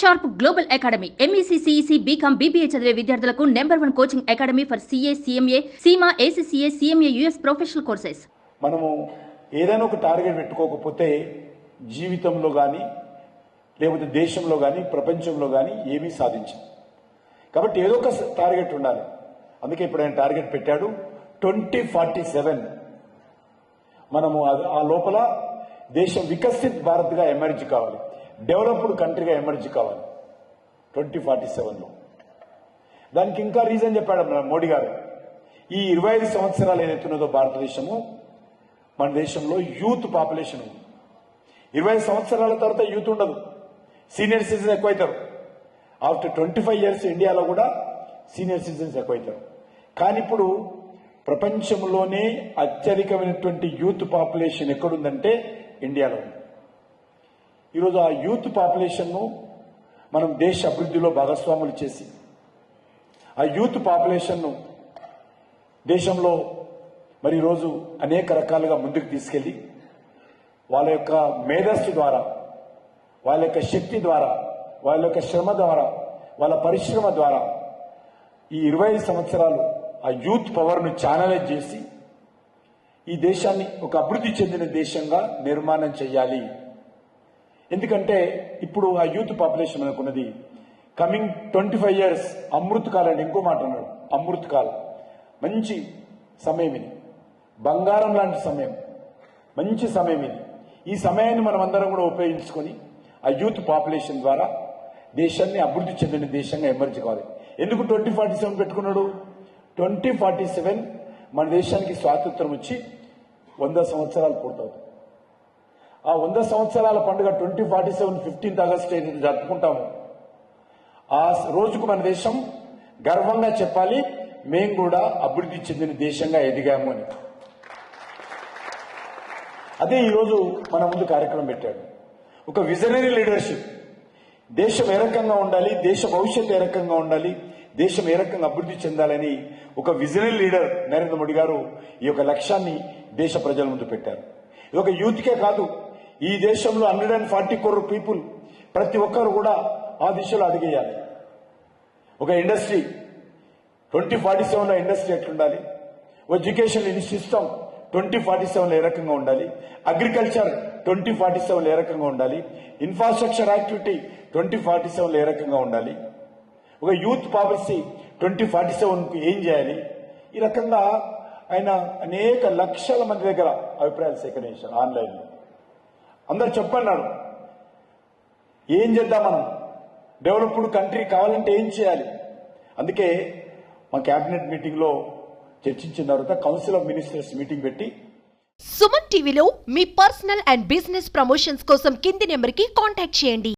Sharp global academy MEC CEC BCom BBA చదివే విద్యార్థులకు number one coaching academy for CA CMA Seema ACCA CMA US professional courses. మనము ఏదైనా ఒక target పెట్టుకోకపోతే జీవితంలో కానీ లేకపోతే దేశంలో కానీ ప్రపంచంలో కానీ ఏమీ సాధించాం కాబట్టి ఏదో ఒక టార్గెట్ ఉండాలి. అందుకే ఇప్పుడు ఆయన టార్గెట్ పెట్టాడు ట్వంటీ ఫార్టీ సెవెన్. మనము ఆ లోపల దేశం వికసిత్ భారత్గా ఎమర్జ్ కావాలి. డెవలప్డ్ కంట్రీగా ఎమర్జ్ కావాలి. ట్వంటీ ఫార్టీ సెవెన్లో. దానికి ఇంకా రీజన్ చెప్పాడు మన మోడీ గారు. ఈ ఇరవై ఐదు సంవత్సరాలు ఏదైతున్నదో భారతదేశము మన దేశంలో యూత్ పాపులేషన్ ఉంది. ఇరవై ఐదు సంవత్సరాల తర్వాత యూత్ ఉండదు. సీనియర్ సిటిజన్స్ ఎక్కువైతారు. ఆఫ్టర్ ట్వంటీ ఫైవ్ ఇయర్స్ ఇండియాలో కూడా సీనియర్ సిటిజన్స్ ఎక్కువైతారు. కానీ ఇప్పుడు ప్రపంచంలోనే అత్యధికమైనటువంటి యూత్ పాపులేషన్ ఎక్కడుందంటే ఇండియాలో ఉంది. ఈరోజు ఆ యూత్ పాపులేషన్ను మనం దేశ అభివృద్ధిలో భాగస్వాములు చేసి ఆ యూత్ పాపులేషన్ను దేశంలో మరి ఈరోజు అనేక రకాలుగా ముందుకు తీసుకెళ్ళి వాళ్ళ యొక్క మేధస్సు ద్వారా వాళ్ళ యొక్క శక్తి ద్వారా వాళ్ళ యొక్క శ్రమ ద్వారా వాళ్ళ పరిశ్రమ ద్వారా ఈ ఇరవై ఐదు సంవత్సరాలు ఆ యూత్ పవర్ను ఛానలైజ్ చేసి ఈ దేశాన్ని ఒక అభివృద్ధి చెందిన దేశంగా నిర్మాణం చేయాలి. ఎందుకంటే ఇప్పుడు ఆ యూత్ పాపులేషన్ అనుకున్నది coming twenty five years Amrit Kaal అని ఇంకో మాట అన్నాడు. అమృత్ కాల్. మంచి సమయం ఇది. బంగారం లాంటి సమయం. మంచి సమయం ఇది. ఈ సమయాన్ని మనం అందరం కూడా ఉపయోగించుకొని ఆ యూత్ పాపులేషన్ ద్వారా దేశాన్ని అభివృద్ధి చెందిన దేశంగా ఎమర్జ్ కావాలి. ఎందుకు ట్వంటీ ఫార్టీ సెవెన్ పెట్టుకున్నాడు? ట్వంటీ ఫార్టీ సెవెన్ మన దేశానికి స్వాతంత్రం వచ్చి వంద సంవత్సరాలు పూర్తవుతుంది. ఆ వంద సంవత్సరాల పండుగ twenty forty seven fifteenth August ఏదైతే జరుపుకుంటాము. ఆ రోజుకు మన దేశం గర్వంగా చెప్పాలి మేము కూడా అభివృద్ధి చెందిన దేశంగా ఎదిగాము అని. అదే ఈరోజు మన ముందు కార్యక్రమం పెట్టాడు. ఒక విజనరీ లీడర్షిప్. దేశం ఏ రకంగా ఉండాలి దేశ భవిష్యత్తు ఏ రకంగా ఉండాలి దేశం ఏ రకంగా అభివృద్ధి చెందాలని ఒక విజనరీ లీడర్ నరేంద్ర మోడీ గారు ఈ యొక్క లక్ష్యాన్ని దేశ ప్రజల ముందు పెట్టారు. ఇది ఒక యూత్కే కాదు ఈ దేశంలో hundred and forty crore people ప్రతి ఒక్కరు కూడా ఆ దిశలో అడిగేయాలి. ఒక ఇండస్ట్రీ ట్వంటీ ఫార్టీ సెవెన్లో industry ఎట్లుండాలి? Education system twenty forty seven ఏ రకంగా ఉండాలి? అగ్రికల్చర్ ట్వంటీ ఫార్టీ సెవెన్ ఏ రకంగా ఉండాలి? Infrastructure activity twenty forty seven ఏ రకంగా ఉండాలి? ఒక youth policy twenty forty seven ఏం చేయాలి? ఈ రకంగా ఆయన అనేక లక్షల మంది దగ్గర అభిప్రాయాలు సేకరించారు ఆన్లైన్లో. అందరు చెప్పన్నాడు ఏం చేద్దాం మనం? డెవలప్డ్ కంట్రీ కావాలంటే ఏం చేయాలి? అందుకే మా కేబినెట్ మీటింగ్లో చర్చించిన తర్వాత కౌన్సిల్ ఆఫ్ మినిస్టర్స్ మీటింగ్ పెట్టి సుమన్ టీవీలో మీ పర్సనల్ అండ్ బిజినెస్ ప్రమోషన్స్ కోసం కింది నెంబర్కి కాంటాక్ట్ చేయండి.